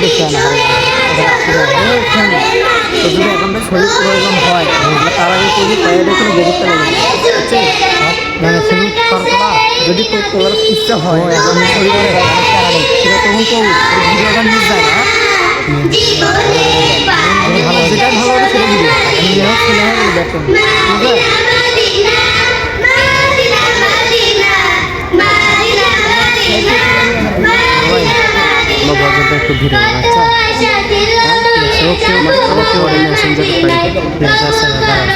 তুমি না পিছনে আছো দূরে তো যদি এখন শরীর প্রয়োজন হয় তার আগে যদি পায়ে দেখে বেরোতে লাগে মানে শরীর করা যদি তো তোলার ইচ্ছা হয় এখন শরীরে সেটা তখন তো ভিডিওটা নিয়ে যায় না ভালো যেটা ভালো হবে সেটা দিবে আমি যে ছেলে হোক বাবা একটু ভিড় হবে আচ্ছা ওকে ওকে ওরে মেসেঞ্জার পাই প্লিজ আসলে আমার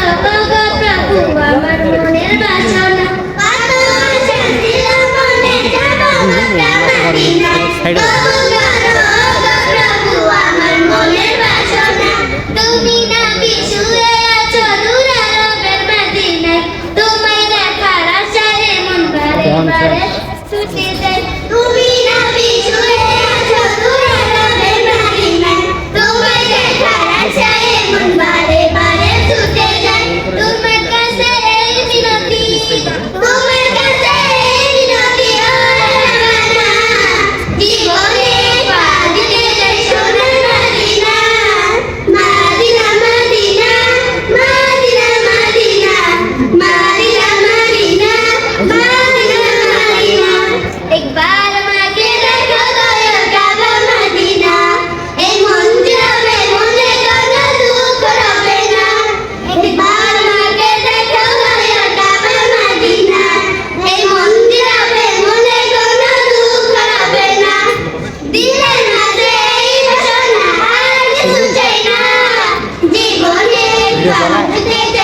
Yeah.